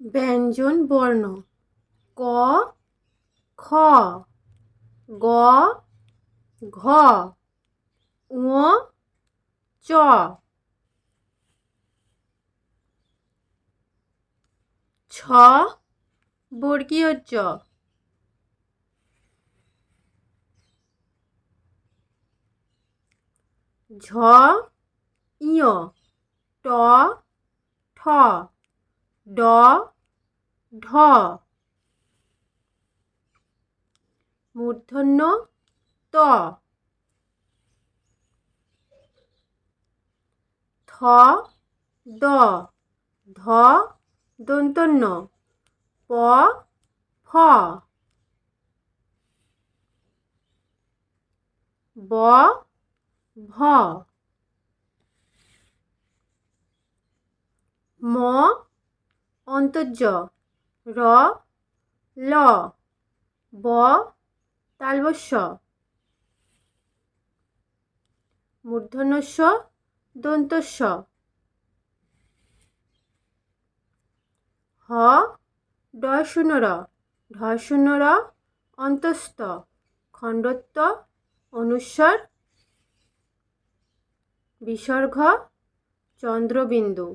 ব্যঞ্জন বর্ণ। ক, খ, গ, ঘ, ঙ, চ। ছ, বর্গীয় জ ঝ ইয় ট, ঠ। ড ঢ। মূর্ধন্য ত। থ দ। ধ দন্তন্য। প ফ। ব ভ। ম অন্তর্য, র, ল, ব তালবস্য মূর্ধন্যস্য, দন্তস্য। হ ডয় শূন্য র র অন্তস্থ। খণ্ডত্ব, অনুস্বর। বিসর্গ চন্দ্রবিন্দু।